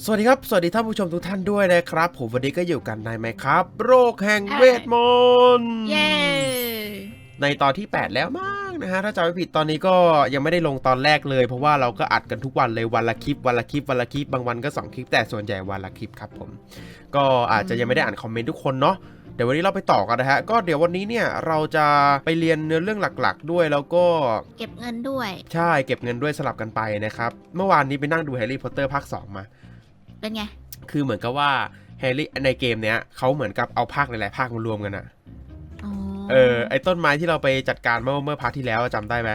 สวัสดีครับ สวัสดีท่านผู้ชมทุกท่านด้วยนะครับ ผมวันนี้ก็อยู่กันในไหมครับ โรคแห่งเวทมนต์เย้ในตอนที่ 8 แล้วมากนะฮะ ถ้าจำไม่ผิดตอนนี้ก็ยังไม่ได้ลงตอนแรกเลย เพราะว่าเราก็อัดกันทุกวันเลยวันละคลิปวันละคลิปวันละคลิปบางวันก็ 2 คลิปแต่ส่วนใหญ่วันละคลิปครับผม ก็อาจจะยังไม่ได้อ่านคอมเมนต์ทุกคนเนาะเดี๋ยววันนี้เราไปต่อกันนะฮะ ก็เดี๋ยววันนี้เนี่ยเราจะไปเรียนเนื้อเรื่องหลัก ๆ ด้วยแล้วก็ เก็บเงินด้วย ใช่เก็บเงินด้วยสลับกันไปนะครับ เมื่อวานนี้ไปนั่งดูแฮร์รี่พอตเตอร์ภาค2มา เป็นไง คือเหมือนกับว่าแฮร์รี่ในเกมเนี้ยเขาเหมือนกับเอาภาคหลายๆภาคมารวมกันอะอ๋อเออไอ้ต้นไม้ที่เราไปจัดการเมื่อเมื่อพาร์ทที่แล้วอะจำได้ไหม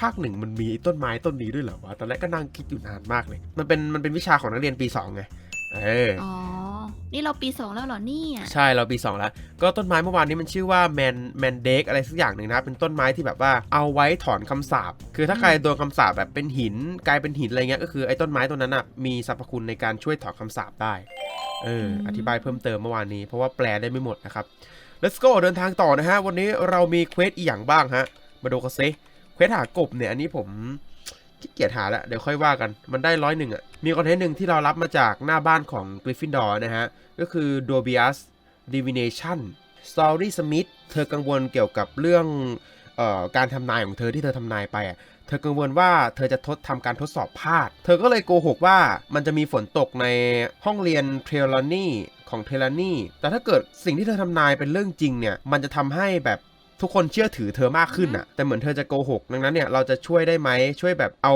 ภาคหนึ่งมันมีไอ้ต้นไม้ต้นนี้ด้วยเหรอวะตอนแรกก็นั่งคิดอยู่นานมากเลย มันเป็นมันเป็นวิชาของนักเรียนปีสองไงเอออ๋อ นี่เราปีสองแล้วเหรอเนี่ยใช่เราปี2แล้ว ก็ต้นไม้เมื่อวานนี้มันชื่อว่าแมนแมนเดกอะไรสักอย่างหนึ่งนะ เป็นต้นไม้ที่แบบว่าเอาไว้ถอนคำสาปคือถ้าใครโดนคำสาปแบบเป็นหินกลายเป็นหินอะไรเงี้ยก็คือไอ้ต้นไม้ต้นนั้นอะมีสรรพคุณในการช่วยถอนคำสาปได้เอออธิบายเพิ่มเติมเมื่อวานนี้เพราะว่าแปลได้ไม่หมดนะครับ let's go เดินทางต่อนะฮะ วันนี้เรามีเควสอีกอย่างบ้างฮะ มาดูกันซิเควสหากบเนี่ยอันนี้ผม ขี้เกียจหาแล้วเดี๋ยวค่อยว่ากัน มันได้ร้อยหนึ่งอะ มีคอนเทนต์หนึ่งที่เรารับมาจากหน้าบ้านของกริฟฟินดอร์นะฮะ ก็คือ Dobius Divination Story Smith เธอกังวลเกี่ยวกับเรื่องเอ่อการทำนายของเธอที่เธอทำนายไปอะ เธอกังวลว่าเธอจะทดทำการทดสอบพลาด เธอก็เลยโกหกว่ามันจะมีฝนตกในห้องเรียนเทรลานี่ของเทรลานี่ แต่ถ้าเกิดสิ่งที่เธอทำนายเป็นเรื่องจริงเนี่ย มันจะทำให้แบบ ทุกคนเชื่อถือเธอมากขึ้นอะแต่เหมือนเธอจะโกหกดังนั้นเนี่ยเราจะช่วยได้ไหมช่วยแบบเอา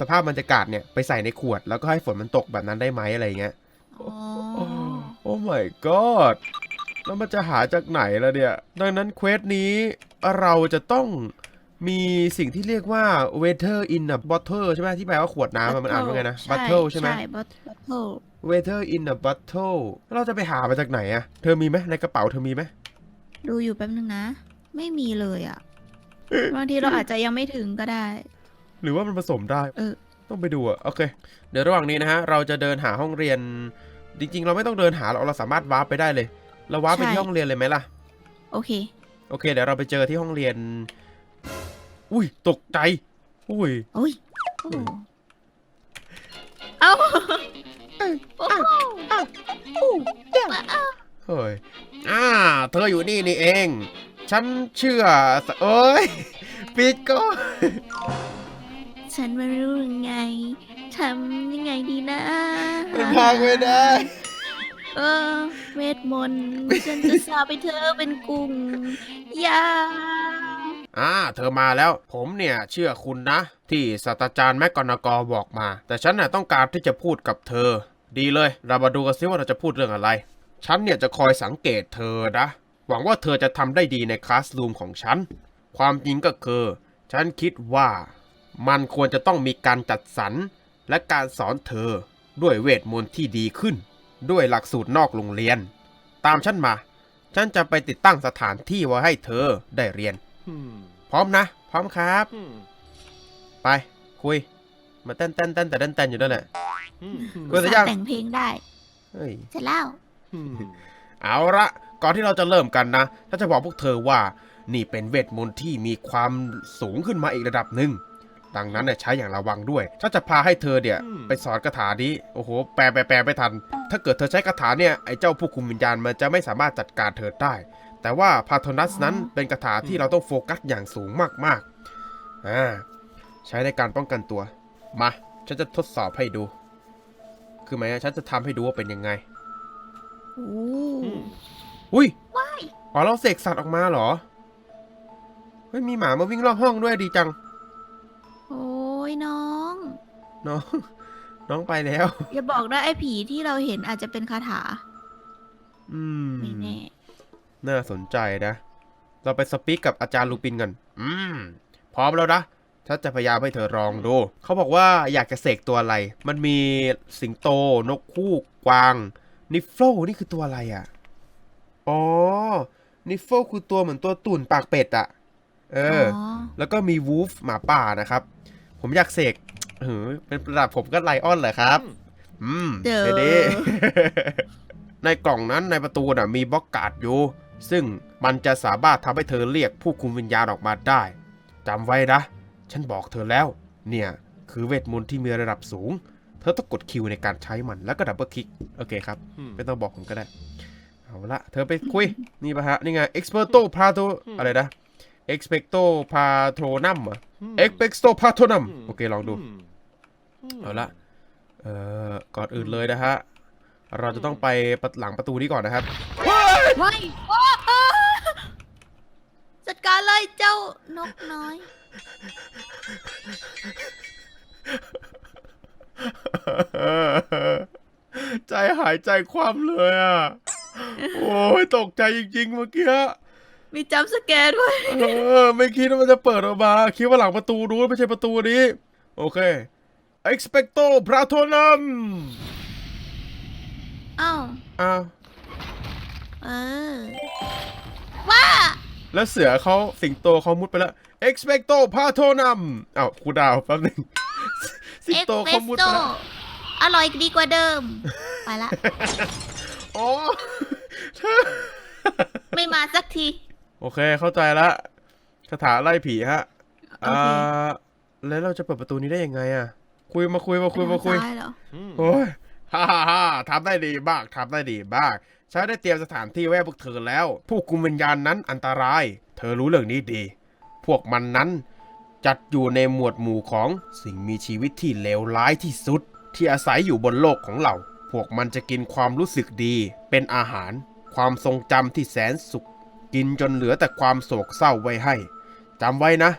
สภาพบรรยากาศเนี่ยไปใส่ในขวด แล้วก็ให้ฝนมันตกแบบนั้นได้ไหมอะไรอย่างเงี้ยอ๋อโอ้ my god แล้วมันจะหาจากไหนล่ะเนี่ย ดังนั้นเควสนี้เราจะต้องมีสิ่งที่เรียกว่า water in a bottle ใช่ไหมที่แปลว่าขวดน้ำอะมันอ่านว่าไงนะ bottle ใช่ไหมใช่ bottle water in a bottle แล้วเราจะไปหามาจากไหนอะเธอมีไหมในกระเป๋าเธอมีไหมดูอยู่แป๊บนึงนะ ไม่มีเลยอะ บางทีเราอาจจะยังไม่ถึงก็ได้ หรือว่ามันผสมได้ เออ ต้องไปดูอะโอเค เดี๋ยวระหว่างนี้นะฮะ เราจะเดินหาห้องเรียน จริง ๆ เราไม่ต้องเดินหาเราเราสามารถวาร์ปไปได้เลย เราวาร์ปไปใช่ที่ห้องเรียนเลยไหมล่ะ โอเค โอเค เดี๋ยวเราไปเจอที่ห้องเรียน อุ้ย ตกใจ อุ้ย โอ้ยโอ้เอ้าโอ้โหเฮ้ย อ่า เธออยู่นี่นี่เอง ฉันเชื่อสเอ้ยปิดก็ ฉันไม่รู้ยังไงทำยังไงดีนะมันพังไม่ได้ เออเวทมนต์ฉันจะสาบไปเธอเป็นกุ้งยาอ่า เธอมาแล้ว ผมเนี่ยเชื่อคุณนะ ที่ศาสตราจารย์แมกกอนากอบอกมา แต่ฉันน่ะต้องการที่จะพูดกับเธอ ดีเลย เรามาดูกันซิว่าเราจะพูดเรื่องอะไร ฉันเนี่ยจะคอยสังเกตเธอนะ หวังว่าเธอจะทำได้ดีในคลาสรูมของฉัน ความจริงก็คือ ฉันคิดว่ามันควรจะต้องมีการจัดสรรและการสอนเธอด้วยเวทมนต์ที่ดีขึ้น ด้วยหลักสูตรนอกโรงเรียน ตามฉันมา ฉันจะไปติดตั้งสถานที่ไว้ให้เธอได้เรียน พร้อมนะ พร้อมครับ ไปคุย มาเต้นเต้นเต้นแต่เต้นเต้นอยู่นั่นแหละกดหรือยังแต่งเพลงได้เฮ้ยเสร็จแล้วเอาละ ก่อนที่เราจะเริ่มกันนะถ้าจะบอกพวกเธอว่านี่เป็นเวทมนต์ที่มีความสูงขึ้นมาอีกระดับหนึ่งดังนั้นเนี่ยใช้อย่างระวังด้วย ถ้าจะพาให้เธอเนี่ยอืมไปสอนคาถานี้ โอ้โห แปลแปลแปลไม่ทัน ถ้าเกิดเธอใช้คาถาเนี่ย ไอ้เจ้าผู้คุมวิญญาณมันจะไม่สามารถจัดการเธอได้ แต่ว่าพาโทนัสนั้นอ๋อเป็นคาถาที่เราต้องโฟกัสอย่างสูงมากๆ อ่า ใช้ในการป้องกันตัว มา ฉันจะทดสอบให้ดู คือหมายว่าฉันจะทำให้ดูว่าเป็นยังไงโอ้อุ้ยว้ายอ๋อเราเสกสัตว์ออกมาเหรอ เฮ้ยมีหมามาวิ่งรอบห้องด้วยดีจัง โอ้ยน้อง น้อง น้องไปแล้ว อย่าบอกนะไอ้ผีที่เราเห็นอาจจะเป็นคาถา อืมไม่แน่ น่าสนใจนะ เราไปสปีกกับอาจารย์ลูปินกัน อืม พร้อมแล้วนะฉันจะพยายามให้เธอลองดู เขาบอกว่าอยากจะเสกตัวอะไร มันมีสิงโต นกคู่กวาง นิฟโฟนี่คือตัวอะไรอะ อ๋อ นิฟโฟคือตัวเหมือนตัวตุ่นปากเป็ดอะเอออ๋อแล้วก็มีวูฟหมาป่านะครับ ผมอยากเสกเออเป็นระดับผมก็ไลออนเหรอครับ อืมเดี๋ยวดีๆในกล่องนั้นในประตูน่ะมีบล็อกการ์ดอยู่ ซึ่งมันจะสามารถทำให้เธอเรียกผู้คุมวิญญาณออกมาได้จำไว้นะ ฉันบอกเธอแล้ว เนี่ย คือเวทมนต์ที่มีระดับสูง เธอต้องกดคิวในการใช้มันแล้วก็ดับเบิลคลิก โอเคครับ ไม่ต้องบอกผมก็ได้ เอาละเธอไปคุย นี่ปะฮะ นี่ไง experto pato อะไรนะ expecto patronum เหรอ expecto patronum โอเค ลองดู เอาละเอ่อก่อนอื่นเลยนะฮะ เราจะต้องไปประหลังประตูนี้ก่อนนะครับไม่โอ้อ้าจัดการเลยเจ้านกน้อย ใจหายใจคว่ำเลยอะ โอ้ยตกใจจริงๆเมื่อกี้มีจัมป์สแกร์ด้วยเออไม่คิดว่ามันจะเปิดออกมาคิดว่าหลังประตูนู้นไม่ใช่ประตูนี้ โอเค expecto patronum อ้าวอ้าวเออว่าแล้วเสือเขาสิงโตเขามุดไปแล้ว expecto patronum อ้าวครูดาวแป๊บหนึงสิงโตเขามุดไปแล้วอร่อยดีกว่าเดิม ไปละ อ๋อไม่มาสักที โอเคเข้าใจละคาถาไล่ผีฮะโออ่าเค แล้วเราจะเปิดประตูนี้ได้ยังไงอะ คุยมาคุยมาคุยมาคุยทงซ้เหรอโอ้ยฮ่าฮ่าฮ่าทำได้ดีมากทำได้ดีมากฉันได้เตรียมสถานที่ไว้ให้พวกเธอแล้ว ผู้กุมวิญญาณนั้นอันตราย เธอรู้เรื่องนี้ดี พวกมันนั้น จัดอยู่ในหมวดหมู่ของสิ่งมีชีวิตที่เลวร้ายที่สุด ที่อาศัยอยู่บนโลกของเรา พวกมันจะกินความรู้สึกดี เป็นอาหาร ความทรงจำที่แสนสุข กินจนเหลือแต่ความโศกเศร้าไว้ให้จำไว้นะ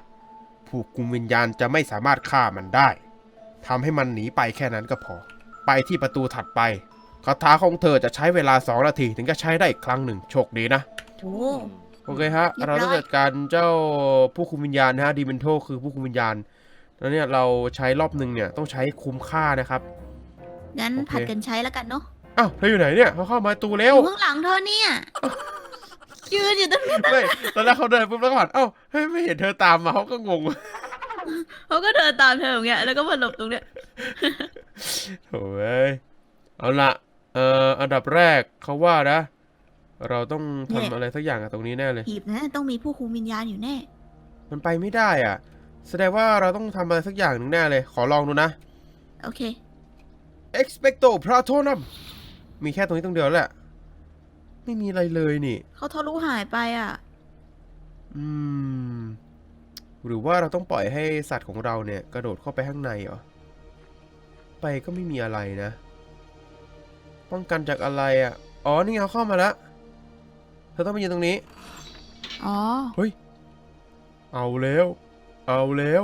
ผู้กุมวิญญาณจะไม่สามารถฆ่ามันได้ทำให้มันหนีไปแค่นั้นก็พอ ไปที่ประตูถัดไปคาถาของเธอจะใช้เวลา2นาทีถึงจะใช้ได้อีกครั้งหนึ่งโชคดีนะ โอ้โอเคฮะเรียบร้อยเราต้องจัดการเจ้าผู้คุมวิญญาณนะฮะดีเมนโทคือผู้คุมวิญญาณ แล้วเนี่ยเราใช้รอบหนึ่งเนี่ยต้องใช้คุ้มค่านะครับ งั้นโอเค ผัดกันใช้แล้วกันเนาะอ้าวเธออยู่ไหนเนี่ยเขาเข้ามาประตูเร็อวยู่ข้างหลังเธอเนี่ยยืนอยู่ตรงนี้ไม่ตอนแรกเขาเดินปุ๊บแล้วก็ผ่านเอ้าเฮ้ยไม่เห็นเธอตามมาเขาก็งงเขาก็เดินตามเธออย่างเงี้ยแล้วก็มาหลบตรงเนี้ยโถ่เอ้ยเอาละเอ่ออันดับแรกเขาว่านะ เราต้องทำอะไรสักอย่างกับตรงนี้แน่เลย หีบนะต้องมีผู้คุมวิญญาณอยู่แน่ มันไปไม่ได้อะ แสดงว่าเราต้องทำอะไรสักอย่างหนึ่งแน่เลย ขอลองดูนะ โอเค expecto patronum มีแค่ตรงนี้ตรงเดียวแหละ ไม่มีอะไรเลยนี่ เขาทะลุหายไปอะ อืม หรือว่าเราต้องปล่อยให้สัตว์ของเราเนี่ย กระโดดเข้าไปข้างในเหรอ ไปก็ไม่มีอะไรนะ ป้องกันจากอะไรอะ อ๋อ นี่ไงเขาเข้ามาแล้ว เธอต้องไปยืนตรงนี้ อ๋อเอาแล้ว เอาแล้ว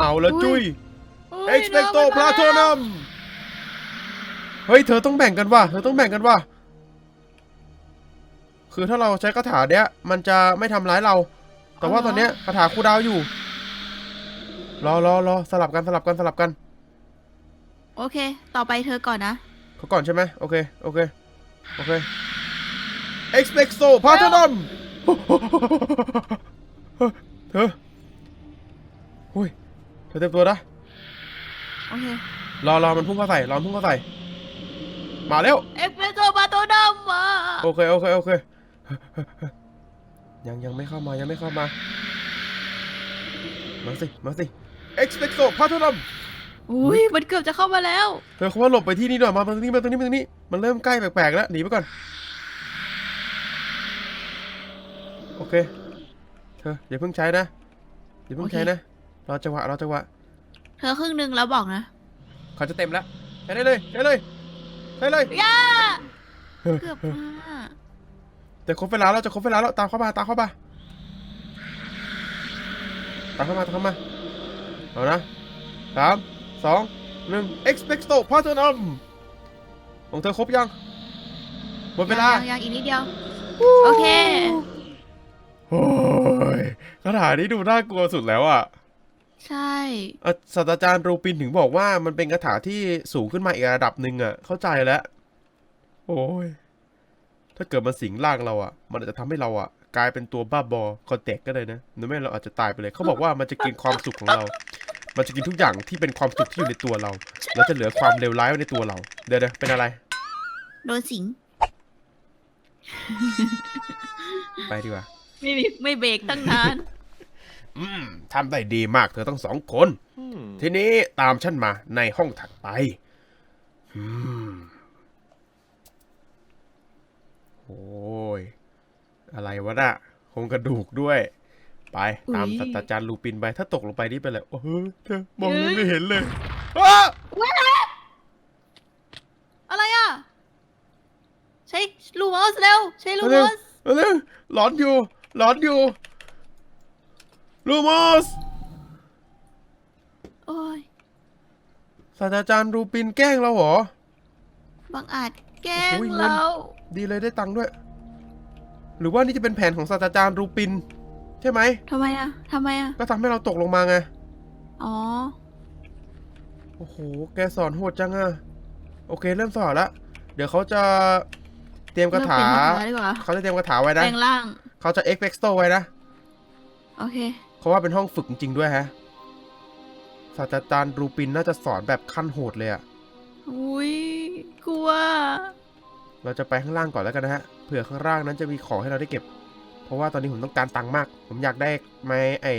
เอาแล้วอุ๊ยจุ้ยเฮ้ย expecto เดินมาแล้ว patronum เฮ้ยเธอต้องแบ่งกันว่ะเธอต้องแบ่งกันว่ะคือถ้าเราใช้คาถาเนี้ยมันจะไม่ทำร้ายเรา แต่ว่าตอนเนี้ยคาถาคูลดาวน์อยู่ รอรอรอสลับกันสลับกันสลับกัน โอเค ต่อไปเธอก่อนนะเขาก่อนใช่ไหมโอเคโอเคโอเค expecto patronum เธอเฮ้ยเธอเต็มตัวนะโอเครอรอมันพุ่งเข้าใส่รอมันพุ่งเข้าใส่ มาเร็วเอ็กเพรสโซปาโตดัมมาโอเคโอเคโอเค ยังยังไม่เข้ามายังไม่เข้ามา มาสิมาสิ expecto patronum อุ้ยมันเกือบจะเข้ามาแล้วเธอเขาว่าหลบไปที่นี่หน่อยมามาตรงนี้มาตรงนี้มาตรงนี้มันเริ่มใกล้แปลกๆแล้วหนีไปก่อนโอเคเธออย่าเพิ่งใช้นะอย่าเพิ่งใช้นะรอจังหวะรอจังหวะเธอครึ่งหนึ่งแล้วบอกนะเขาจะเต็มแล้วใช้ได้เลยใช้เลย ใช้เลยย่าเฮ้ยเกือบมาจะครบเวลาแล้วจะครบเวลาแล้วตามเข้ามาตามเข้ามาตามเข้ามาตามเข้ามาเอานะสามสองหนึ่ง expecto patronum ของเธอครบยังหมดเวลายังยังอีกนิดเดียว โอเคโอ้ยคาถานี้ดูน่ากลัวสุดแล้วอะ ใช่ อะศาสตราจารย์รูปินถึงบอกว่ามันเป็นคาถาที่สูงขึ้นมาอีกระดับหนึ่งอะ เข้าใจแล้ว โอ้ย ถ้าเกิดมันสิงร่างเราอะ มันอาจจะทำให้เราอะ กลายเป็นตัวบ้าบอคอนแทคก็ได้นะหรือไม่เราอาจจะตายไปเลย เขาบอกว่ามันจะกินความสุขของเรา มันจะกินทุกอย่างที่เป็นความสุขที่อยู่ในตัวเรา แล้วจะเหลือความเลวร้ายไว้ในตัวเรา เดี๋ยวเดี๋ยวเป็นอะไร โดนสิง ไปดีกว่า ไม่มีไม่เบรกตั้งนาน อืมทำได้ดีมากเธอทั้งสองคน ทีนี้ตามฉันมาในห้องถัดไป อืม โอ้ย อะไรวะน่ะโครงกระดูกด้วย ไป ตามอุ๊ยศาสตราจารย์ลูปินไป ถ้าตกลงไปนี่เป็นอะไรโอ้โหเธอมองไม่เห็นเลยอ้าอะไรอะ ใช้ลูมอสเร็ว ใช้ลูมเร็วอสเร็วหลอนอยู่หลอนอยู่ ลูมอสโอ้ยศาสตราจารย์ลูปินแกล้งเราเหรอ บางอาจแกล้งโอ้ยเงิน เราดีเลยได้ตังค์ด้วย หรือว่านี่จะเป็นแผนของศาสตราจารย์รูปิน ใช่ไหม ทำไมอะทำไมอะก็ทำให้เราตกลงมาไง อ๋อ โอ้โห แกสอนโหดจังอะโอเค เริ่มสอนละ เดี๋ยวเขาจะเตรียมคาถาเริ่มเป็นคาถาดีกว่า เขาจะเตรียมคาถาไว้แปนะลงร่าง เขาจะเอ็กเพกโตไว้นะ โอเค เขาว่าเป็นห้องฝึกจริงๆด้วยฮะศาสตราจารย์รูปินน่าจะสอนแบบขั้นโหดเลยอะอุ้ยกลัว เราจะไปข้างล่างก่อนแล้วกันนะฮะ เผื่อข้างล่างนั้นจะมีของให้เราได้เก็บ เพราะว่าตอนนี้ผมต้องการตังค์มาก ผมอยากได้ไม้ไอ้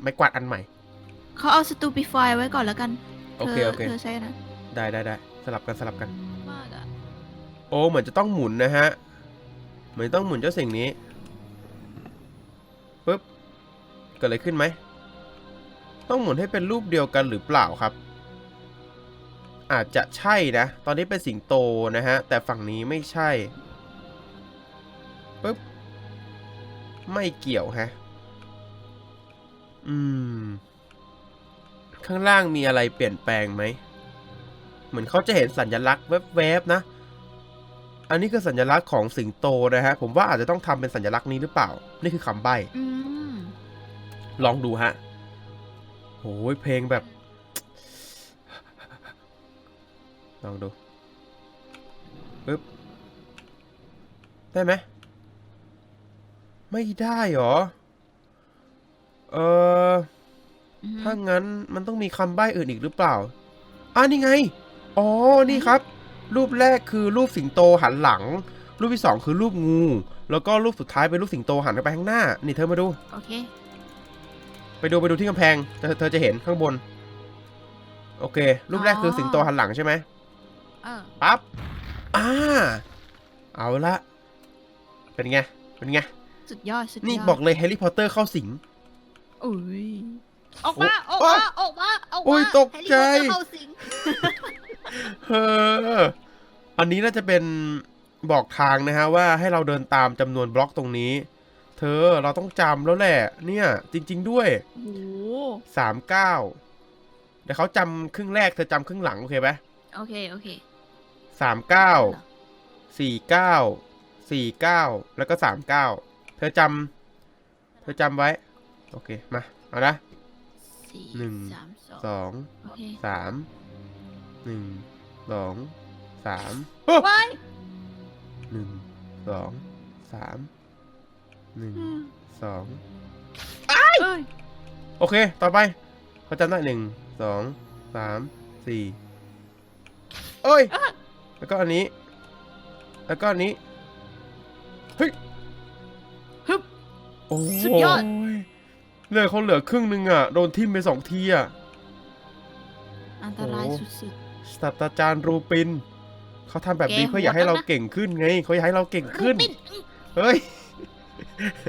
ไม้กวาดอันใหม่ เขาเอาสตูปิฟายไว้ก่อนแล้วกันโอเคธโอเค เธอใช้นะ ได้ได้ได้สลับกันสลับกัน มากอะโอ้เหมือนจะต้องหมุนนะฮะ เหมือนต้องหมุนเจ้าสิ่งนี้ เกิดอะไรขึ้นไหม ต้องหมุนให้เป็นรูปเดียวกันหรือเปล่าครับ อาจจะใช่นะ ตอนนี้เป็นสิงโตนะฮะ แต่ฝั่งนี้ไม่ใช่ปึ๊บ ไม่เกี่ยวฮะ อืม ข้างล่างมีอะไรเปลี่ยนแปลงไหม เหมือนเขาจะเห็นสัญลักษณ์แวบๆนะ อันนี้คือสัญลักษณ์ของสิงโตนะฮะ ผมว่าอาจจะต้องทำเป็นสัญลักษณ์นี้หรือเปล่า นี่คือคำใบ้อืม ลองดูฮะโอ้ยเพลงแบบ ลองดูปึ๊บ ได้ไหม ไม่ได้หรอ เอออืมถ้างั้นมันต้องมีคำใบ้อื่นอีกหรือเปล่าอ่านี่ไง อ๋อ นี่ครับ รูปแรกคือรูปสิงโตหันหลัง รูปที่สองคือรูปงู แล้วก็รูปสุดท้ายเป็นรูปสิงโตหันไปข้างหน้า นี่เธอมาดู โอเค ไปดูไปดูที่กำแพงเธอเธอจะเห็นข้างบน โอเค รูปแรกคือสิงโตหันหลังใช่ไหมเออปั๊บอ่าเอาละเป็นไงเป็นไงสุดยอดสุดยอดนี่บอกเลยแฮร์รี่พอตเตอร์เข้าสิงอุ้ยออกมาออกโอ๊มายออกมาออกมาโอ้ยตกใจแฮร์รี่พอตเตอร์เข้าสิงเอออันนี้น่าจะเป็นบอกทางนะฮะว่าให้เราเดินตามจำนวนบล็อกตรงนี้ เธอเราต้องจำแล้วแหละ เนี่ย จริง ๆ ด้วยโอ้โหสามเก้าเดี๋ยวเขาจำครึ่งแรกเธอจำครึ่งหลังโอเคไหมโอเค โอเคสามเก้าสี่เก้าสี่เก้าแล้วก็สามเก้าเธอจำเธอจำไว้ โอเค มา เอานะ สี่หนึ่ง สามสองสองโอเคสามหนึ่งสองสาม ว้าย หนึ่งสองสาม หนึ่งอืมสองเอ้ยโอเค ต่อไปเขาจำได้หนึ่งสองสามสี่เอ้ย แล้วก็อันนี้ แล้วก็อันนี้เฮ้ยฮึบ โอ้สุดยอดเหลือเขาเหลือครึ่งหนึ่งอะ โดนทิ่มไปสองทีอะ อันตรายโอ้ สุด ศาสตราจารย์รูปิน เขาทำแบบนี้แกเพื่ออยากให้โหดเรานักนะ เก่งขึ้นไง เขาอยากให้เราเก่งๆขึ้นรูปินเฮ้ย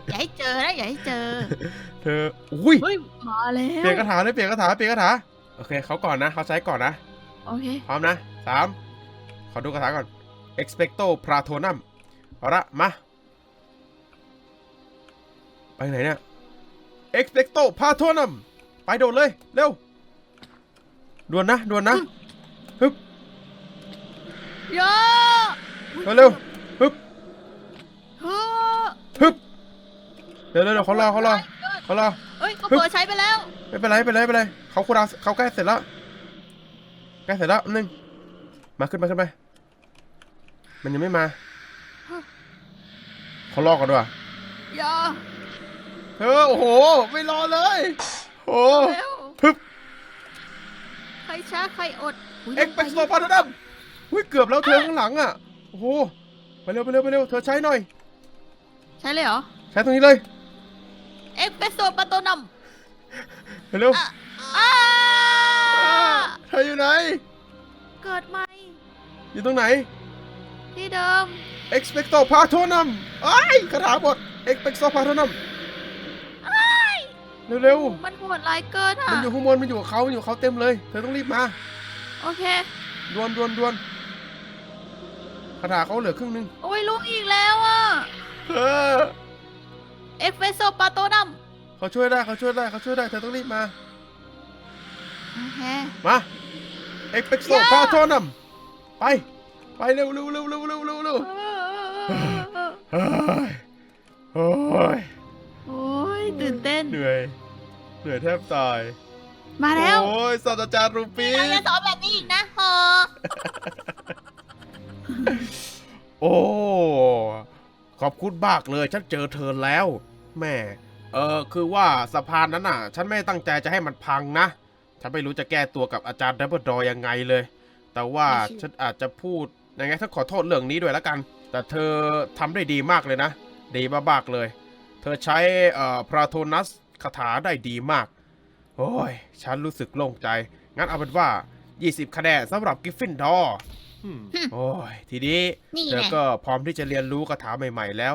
อย่าให้เจอนะอย่าให้เจอเธอ อุ้ย เฮ้ยมาแล้ว เปลี่ยนคาถาเลยเปลี่ยนคาถาเปลี่ยนคาถา โอเคเขาก่อนนะเขาใช้ก่อนนะ โอเค พร้อมนะสามขอดูคาถาก่อน expecto patronum เอาละมา ไปไหนเนี่ย expecto patronum ไปโดดเลย เร็ว ด่วนนะ ด่วนนะ ฮึบย่าเร็วเร็วฮึบเฮ้อ ฮึบเดี๋ยวเดี๋ยวเดี๋ยวเขารอเขารอเขารอเฮ้ยเขาเปิดใช้ไปแล้วไม่เป็นไรไม่เป็นไรไม่เป็นไรเขาคูดาวเขาใกล้เสร็จแล้วใกล้เสร็จแล้วนึงมาขึ้นมาขึ้นไป มันยังไม่มาเขารอก่อนด้วยอย่าเออโอ้โห ไม่รอเลยโอ้เร็วฮึบใครช้าใครอดยเอ็กเป็นโซปาร์ดัมหุ้ยเกือบแล้วเธอข้างหลังอะโอ้โหไปเร็วไปเร็วไปเร็วเธอใช้หน่อย ใช่เลยเหรอ ใช้ตรงนี้เลย เอ็กเปโซปาโตนัมเร็วอ้าเธออยู่ไหน เกิดใหม่อยู่ตรงไหน ที่เดิม expecto patronum ไอ้ยคาถาบท expecto patronum เร็วมันโหดร้ายเกินๆ อะ มันอยู่ข้างบนมันอยู่กับเขามันอยู่กับเขาเต็มเลย เธอต้องรีบมาโอเคดวนดวนดวนคาถาเขาเหลือครึ่งหนึง โอ้ยลุกอีกแล้วอะ เออเอฟเฟโซปาโตนัมเขาช่วยได้เขาช่วยได้เขาช่วยได้เธอต้องรีบมาโอเคมา expecto patronum ไป ไปเร็วเร็วเร็วเร็วเร็วเร็วเร็วเฮ้ยโอ้ยโอ้ยตื่นเต้น เหนื่อย เหนื่อยแทบตาย มาแล้วโอ้ยศาสตราจารย์รูปีเราจะสอนแบบนี้อีกนะฮอโอ้ ขอบคุณมากเลยฉันเจอเธอแล้ว แม่ เออคือว่าสะพานนั้นน่ะ ฉันไม่ได้ตั้งใจจะให้มันพังนะ ฉันไม่รู้จะแก้ตัวกับอาจารย์ดับเบิลดอยังไงเลย แต่ว่าฉันอาจจะพูดยังไงถ้าขอโทษเรื่องนี้ด้วยแล้วกัน แต่เธอทำได้ดีมากเลยนะ ดีมากๆเลย เธอใช้เอ่อพราโทนัสคาถาได้ดีมาก โอ้ย ฉันรู้สึกโล่งใจ งั้นเอาเป็นว่า 20 คะแนนสำหรับกิฟฟินดอร์ โอ้ยทีนี้นี่เธอแหละก็พร้อมที่จะเรียนรู้คาถาใหม่ ๆ แล้ว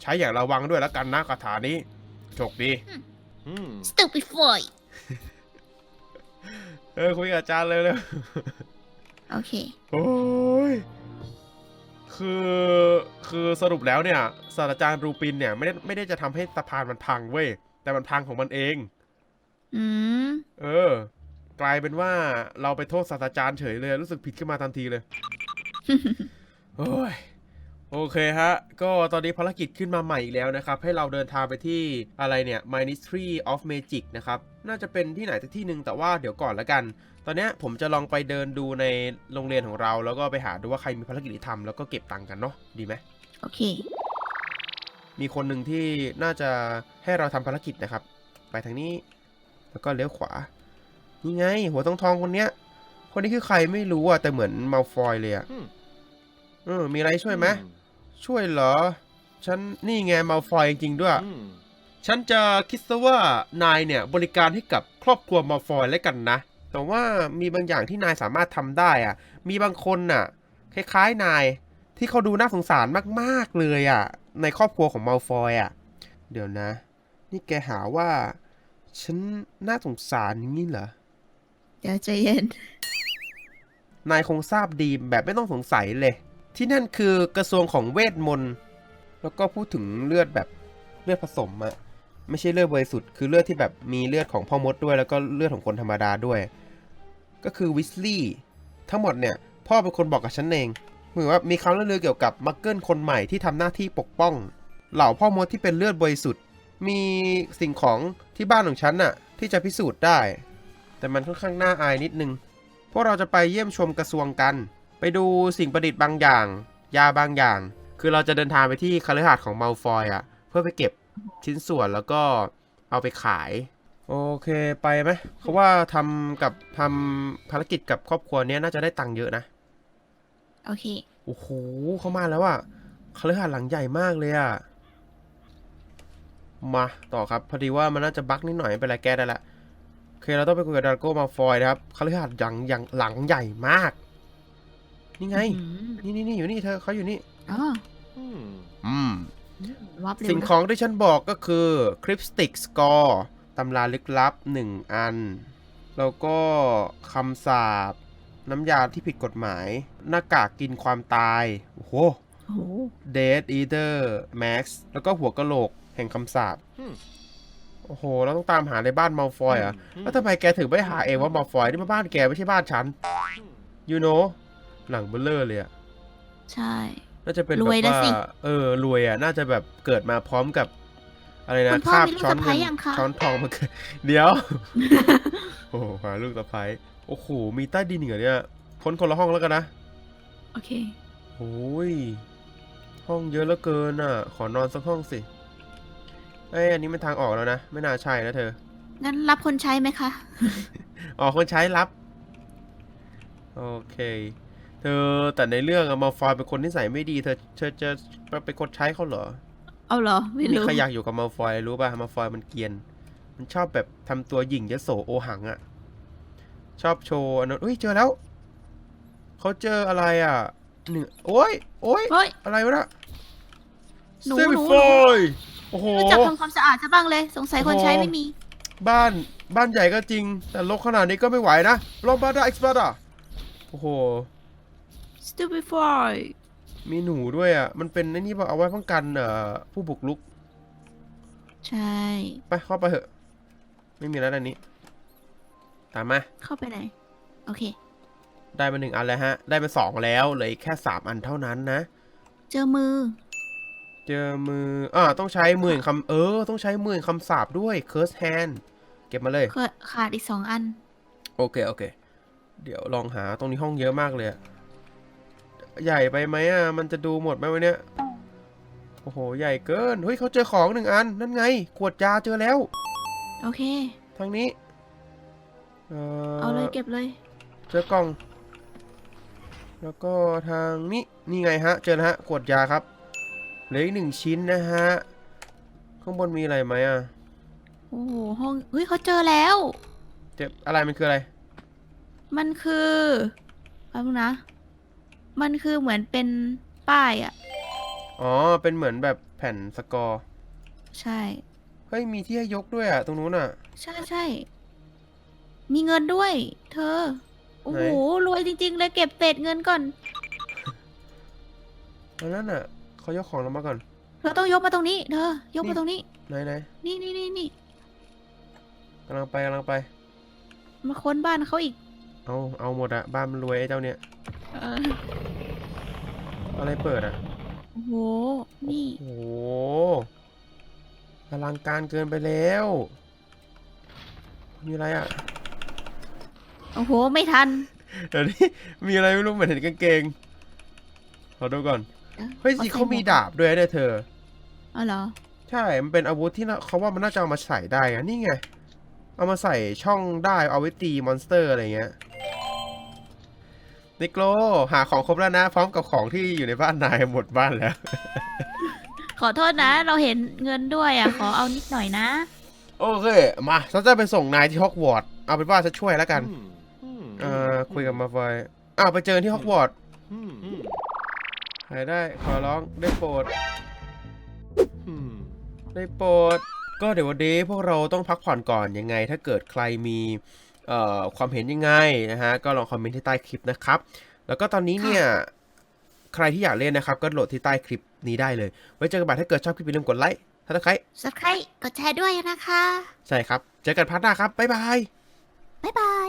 ใช้อย่างระวังด้วยแล้วกันนะคาถานี้โชคดีสตูปิฟอยเออคุยกับอาจารย์เลยเลย โอเค โอ้ย คือ คือสรุปแล้วเนี่ยศาสตราจารย์รูปินเนี่ยไม่ได้ไม่ได้จะทำให้สะพานมันพังเว้ย แต่มันพังของมันเอง อืม เออ กลายเป็นว่าเราไปโทษศาสตราจารย์เฉยเลย รู้สึกผิดขึ้นมาทันทีเลยโอ้ยโอเคฮะ ก็ตอนนี้ภารกิจขึ้นมาใหม่อีกแล้วนะครับ ให้เราเดินทางไปที่อะไรเนี่ย Ministry of Magic นะครับ น่าจะเป็นที่ไหนสักที่หนึ่งแต่ว่าเดี๋ยวก่อนละกัน ตอนเนี้ยผมจะลองไปเดินดูในโรงเรียนของเรา แล้วก็ไปหาดูว่าใครมีภารกิจที่ทำแล้วก็เก็บตังค์กันเนาะ ดีไหม โอเค มีคนหนึ่งที่น่าจะให้เราทำภารกิจนะครับ ไปทางนี้ แล้วก็เลี้ยวขวา นี่ไง หัวทองทองๆคนเนี้ย คนนี้คือใครไม่รู้อะแต่เหมือนมาฟอยเลยอะอืมเออมีอะไรช่วยไหมช่วยเหรอ ฉันนี่ไงมาฟอยจริงๆด้วยอืมฉันจะคิดซะว่านายเนี่ยบริการให้กับครอบครัวมาฟอยแล้วกันนะ แต่ว่ามีบางอย่างที่นายสามารถทำได้อะ มีบางคนน่ะ คล้ายๆนายที่เขาดูน่าสงสารมากๆเลยอะ ในครอบครัวของมาฟอยอะ เดี๋ยวนะ นี่แกหาว่า ฉันน่าสงสารอย่างนี้เหรอ เดี๋ยวใจเย็น นายคงทราบดีแบบไม่ต้องสงสัยเลย ที่นั่นคือกระทรวงของเวทมนต์ แล้วก็พูดถึงเลือดแบบเลือดผสมอะไม่ใช่เลือดบริสุทธิ์คือเลือดที่แบบมีเลือดของพ่อมดด้วย แล้วก็เลือดของคนธรรมดาด้วย ก็คือวิสลี่ทั้งหมดเนี่ย พ่อเป็นคนบอกกับฉันเอง เหมือนว่ามีคำเล่าลือเกี่ยวกับมักเกิลคนใหม่ที่ทำหน้าที่ปกป้อง เหล่าพ่อมดที่เป็นเลือดบริสุทธิ์มีสิ่งของที่บ้านของฉันน่ะที่จะพิสูจน์ได้ แต่มันค่อนข้างน่าอายนิดนึง พวกเราจะไปเยี่ยมชมกระทรวงกัน ไปดูสิ่งประดิษฐ์บางอย่าง ยาบางอย่าง คือเราจะเดินทางไปที่คฤหาสน์ของมัลฟอยอะเพื่อไปเก็บชิ้นส่วนแล้วก็เอาไปขาย โอเคไปไหมเขาว่าทำกับทำภารกิจกับครอบครัวเนี้ยน่าจะได้ตังค์เยอะนะ โอเค โอ้โหเขามาแล้วอะคฤหาสน์หลังใหญ่มากเลยอะมาต่อครับ พอดีว่ามันน่าจะบั๊กนิดหน่อยไม่เป็นไรแก้ได้ละโอ เคเราต้องไปคุยกับดราโก้มาฟอยนะครับคฤหาสน์อย่างอย่างหลังใหญ่มาก นี่ไงอืมนี่นี่นี่อยู่นี่เธอเขาอยู่นี่อ๋ออืมอืมวับเร็วสิ่งนะของที่ฉันบอกก็คือคริปสติกสกอร์ตำราลึกลับ1อัน แล้วก็คำสาปน้ำยาที่ผิดกฎหมาย หน้ากากกินความตาย โอ้โหโอ้โห Dead Eater Max แล้วก็หัวกะโหลกแห่งคำสาปอืม โอ้โหเราต้องตามหาในบ้านมัลฟอยเหรอะอืมแล้วทำไมแกถึงไม่หาเองว่ามัลฟอยนี่มาบ้านแกไม่ใช่บ้านฉัน you know หลังเบลเลอร์เลยอะใช่ น่าจะเป็นรแบบวยนะว่าสิเออรวยอะ น่าจะแบบเกิดมาพร้อมกับ อะไรนะคุณพ่อคาบมีลูกช้อนสะใภ้เงินยังคะช้อนทองมาเกิดเดี๋ยว โอ้โหหาลูกสะพ้ายโอ้โห มีใต้ดินเหรอเนี่ยพ้นคนละห้องแล้วกันนะ โอเคโอ้ยห้องเยอะเหลือเกินอะ ขอนอนสักห้องสิ เอ้ยอันนี้มันทางออกแล้วนะ ไม่น่าใช่นะเธอ งั้นรับคนใช้ไหมคะอ๋อคนใช้รับ โอเค เธอแต่ในเรื่องอะมาฟอยเป็นคนนิสัยไม่ดีเธอเธอจะเป็นคนใช้เขาเหรอ เอาเหรอ ไม่มีรู้ ใครอยากอยู่กับมาฟอยรู้ป่ะมาฟอยมันเกรียน มันชอบแบบทำตัวหยิ่งยโสโอหังอะชอบโชว์อันนั้นเฮ้ยเจอแล้วเขาเจออะไรอะหนึ่งโอ้ยโอ้ยเฮ้ย อะไรวะน่ะหนูเซมิหนูฟอย โอ้โห รู้จักทำความสะอาดจะบ้างเลย สงสัยคนใช้ไม่มี บ้านบ้านใหญ่ก็จริง แต่ลกขนาดนี้ก็ไม่ไหวนะลองบาดาเอ็กซ์บาดาโอ้โห stupid boy มีหนูด้วยอะ มันเป็นไอ้นี่ป่ะเอาไว้ป้องกันเอ่อผู้บุกรุก ใช่ ไปเข้าไปเถอะ ไม่มีแล้วในนี้ ตามมา เข้าไปไหน โอเค ได้มาหนึ่งอันแล้วฮะ ได้มาสองแล้วเหลืออีกแค่สามอันเท่านั้นนะ เจอมือ เจอมือ อ่า ต้องใช้มือแห่งคำเออ ต้องใช้มือแห่งคำสาบด้วย curse hand เก็บมาเลยขาดขาดอีกสองอัน โอเค โอเค เดี๋ยวลองหาตรงนี้ห้องเยอะมากเลยอะใหญ่ไปไหมอะ มันจะดูหมดไหมวันเนี้ยโอ้โห ใหญ่เกิน เฮ้ยเขาเจอของหนึ่งอัน นั่นไง ขวดยาเจอแล้ว โอเค ทางนี้ เอเอาเลยเก็บเลย เจอกล่อง แล้วก็ทางนี้ นี่ไงฮะ เจอแล้วฮะ ขวดยาครับเห ลืออีกหนึ่งชิ้นนะฮะ ข้างบนมีอะไรไหมอะโอ้โหห้องเฮ้ยเขาเจอแล้ว เจ็บอะไรมันคืออะไร มันคือแป๊บนึงนะ มันคือเหมือนเป็นป้ายอะอ๋อ เป็นเหมือนแบบแผ่นสกอร์ ใช่ เฮ้ย มีที่ให้ยกด้วยอะ ตรงนู้นอะ ใช่ใช่ มีเงินด้วย เธอ โอ้โห รวยจริง ๆ เลยเก็บเศษเงินก่อนอันนั้นอะ เขายกของเรามาก่อนเธอต้องยกมาตรงนี้เธอยกนี่มาตรงนี้ ไหนไหนนี่นี่นี่นี่กำลังไปกำลังไป มาค้นบ้านเขาอีก เอาเอาหมดอะบ้านมันรวยไอ้เจ้าเนี่ยเอออะไรเปิดอะโอ้โห นี่โอ้โหอลังการเกินไปแล้ว มีอะไรอะโอ้โห ไม่ทัน เดี๋ยวนี้มีอะไรไม่รู้เหมือนเห็นกางเกงขอดูก่อน เฮ้ยสิเขามีดาบด้วยเนี่ยเธอ อ๋อเหรอ ใช่ มันเป็นอาวุธที่น่าเขาว่ามันน่าจะเอามาใส่ได้อะนี่ไง เอามาใส่ช่องได้เอาไว้ตีมอนสเตอร์อะไรเงี้ย นิโกลหาของครบแล้วนะ พร้อมกับของที่อยู่ในบ้านนายหมดบ้านแล้ว ขอโทษนะ เราเห็นเงินด้วยอะ ขอเอานิดหน่อยนะ โอเค มาฉันจะไปส่งนายที่ฮอกวอตส์ เอาเป็นว่าฉันช่วยแล้วกัน เอ่อคุยกับมาไฟอยอ้าวไปเจอที่ฮอกวอตส์ ใครได้ขอร้องได้โปรดได้โปรด ก็เดี๋ยววันนี้พวกเราต้องพักผ่อนก่อนยังไง ถ้าเกิดใครมีเอ่อความเห็นยังไงนะฮะก็ลองคอมเมนต์ที่ใต้คลิปนะครับ แล้วก็ตอนนี้เนี่ยใครที่อยากเล่นนะครับ ก็โหลดที่ใต้คลิปนี้ได้เลยไว้เจอกันใหม่ถ้าเกิดชอบคลิปอย่าลืมกดไลค์ถ้าใครสักใครกดแชร์ด้วยนะคะ ใช่ครับ เจอกันพาร์ทหน้าครับบ๊ายบายบ๊ายบาย